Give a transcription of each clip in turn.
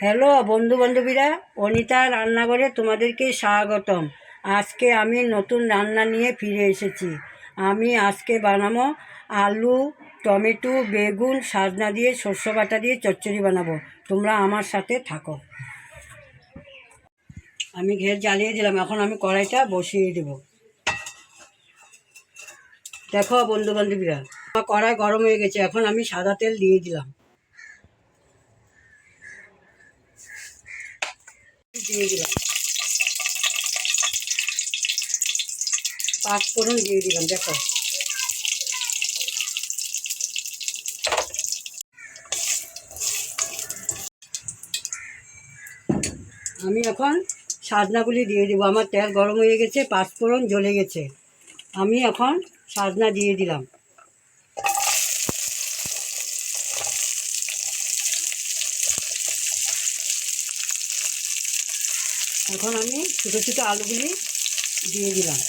Hello বন্ধু বান্ধবীরা অনিতা রান্নাঘরে তোমাদেরকে স্বাগতম। আজকে আমি নতুন রান্না নিয়ে ফিরে এসেছি। আমি আজকে বানাবো আলু, টমেটো, বেগুন, সাজনা দিয়ে শস্য বাটা দিয়ে চচ্চড়ি বানাবো। তোমরা আমার সাথে থাকো। আমি ঘের জ্বালিয়ে দিলাম, এখন আমি কড়াইটা বসিয়ে দেবো। দেখো বন্ধু বান্ধবীরা কড়াই গরম হয়ে গেছে, এখন আমি সাদা তেল দিয়ে দিলাম। দিয়ে দিলাম। পাঁচ ফোড়ন দিয়ে দিলাম, দেখো। আমি এখন সাজনাগুলি দিয়ে দেবো। আমার তেল গরম হয়ে গেছে, পাঁচ ফোড়ন জ্বলে গেছে। আমি এখন সাজনা দিয়ে দিলাম। এখন আমি ছোটো ছোটো আলুগুলি দিয়ে দিলাম।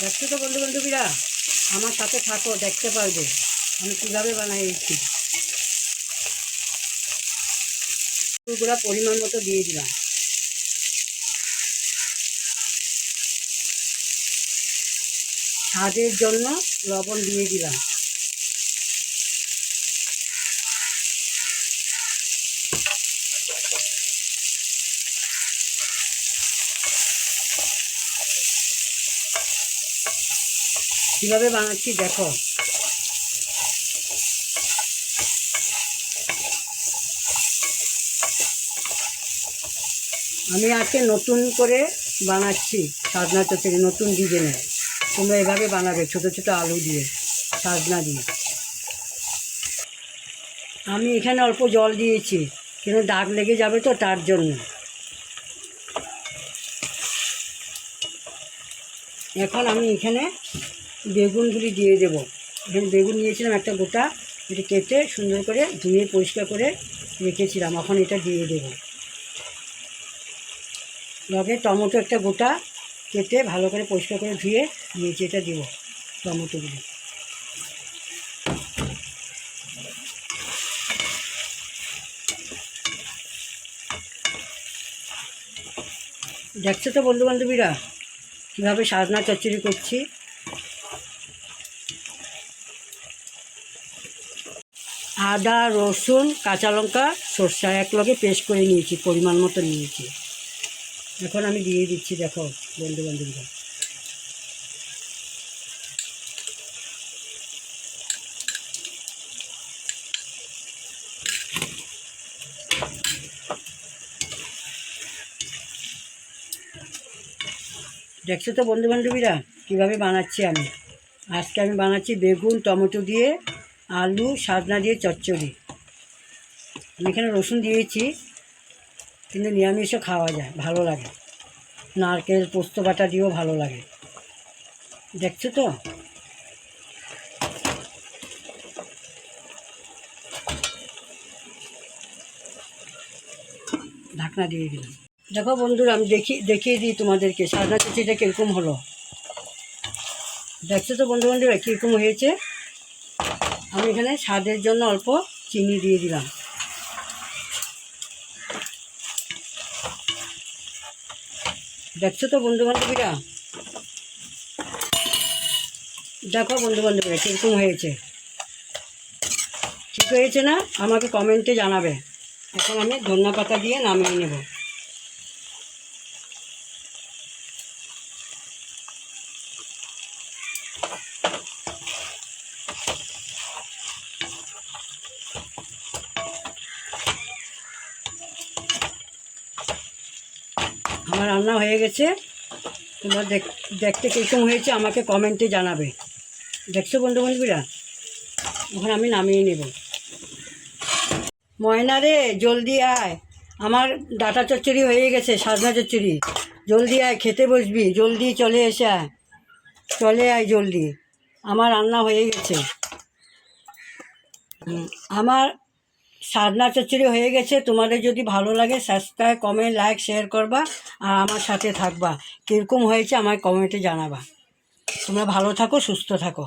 দেখছ তো বন্ধু বান্ধবীরা আমার সাথে থাকো, দেখতে পারবে আমি কীভাবে বানাইছি। গুঁড়া পরিমাণ মতো দিয়ে দিলাম। স্বাদের জন্য লবণ দিয়ে দিলাম। কীভাবে বানাচ্ছি দেখো। আমি আজকে নতুন করে বানাচ্ছি সাজনা চচড়ি নতুন ডিজাইনের। তোমরা এভাবে বানাবে, ছোটো ছোটো আলু দিয়ে, সাজনা দিয়ে। আমি এখানে অল্প জল দিয়েছি, কিন্তু দাগ লেগে যাবে তো তার জন্য। এখন আমি এখানে বেগুনগুলি দিয়ে দেব। এখানে বেগুন নিয়েছিলাম একটা গোটা, এটা কেটে সুন্দর করে ধুয়ে পরিষ্কার করে রেখেছিলাম। এখন এটা দিয়ে দেবো। লগে টমেটো একটা গোটা কেটে ভালো করে পরিষ্কার করে ধুয়ে দিয়েছি এটা দেবো টমেটোগুলো। দেখছ তো বন্ধু বান্ধবীরা কীভাবে সাজনা চচ্চড়ি করছি? আদা, রসুন, কাঁচা লঙ্কা সর্ষা এক লগে পেস্ট করে নিয়েছি, পরিমাণ মতো নিয়েছি। এখন আমি দিয়ে দিচ্ছি, দেখো বন্ধু বান্ধবীরা দেখছ তো বন্ধু বান্ধবীরা কীভাবে বানাচ্ছি আমি? আজকে আমি বানাচ্ছি বেগুন, টমেটো দিয়ে, আলু সাজনা দিয়ে চচ্চড়ি। আমি এখানে রসুন দিয়েছি। কিন্তু নিরামিষও খাওয়া যায়, ভালো লাগে। নারকেল, পোস্ত বাটা দিয়েও ভালো লাগে। দেখছ তো? ঢাকনা দিয়ে দিলাম। দেখো বন্ধুরা, আমি দেখি, দেখিয়ে দিই তোমাদেরকে, সাজনা চুচিটা কীরকম হলো। দেখছ তো বন্ধু বান্ধবরা কীরকম হয়েছে? আমি এখানে স্বাদের জন্য অল্প চিনি দিয়ে দিলাম। দেখছ তো বন্ধু বান্ধবীরা দেখো বন্ধু বান্ধবীরা কীরকম হয়েছে। ঠিক হয়েছে না? আমাকে কমেন্টে জানাবে। এখন আমি ধন্যপাতা পাতা দিয়ে নামিয়ে নেব। আমার রান্না হয়ে গেছে। তোমরা দেখ, দেখতে কীরকম হয়েছে আমাকে কমেন্টে জানাবে। দেখছ বন্ধু বান্ধবীরা? এখন আমি নামিয়ে নেব। ময়না রে, জলদি আয়। আমার ডাটা চচ্চড়ি হয়ে গেছে সাজনা চচ্চড়ি। জলদি আয়, খেতে বসবি। জলদি চলে এসে আয়। চলে আয় জলদি। আমার রান্না হয়ে গেছে। আমার সাদনা চচ্চড়ি হয়ে গেছে। তোমাদের যদি ভালো লাগে সাবস্ক্রাইব কমেন্ট লাইক শেয়ার করবা আর আমার সাথে থাকবা। কীরকম হয়েছে আমার কমেন্টে জানাবা। তোমরা ভালো থাকো, সুস্থ থাকো।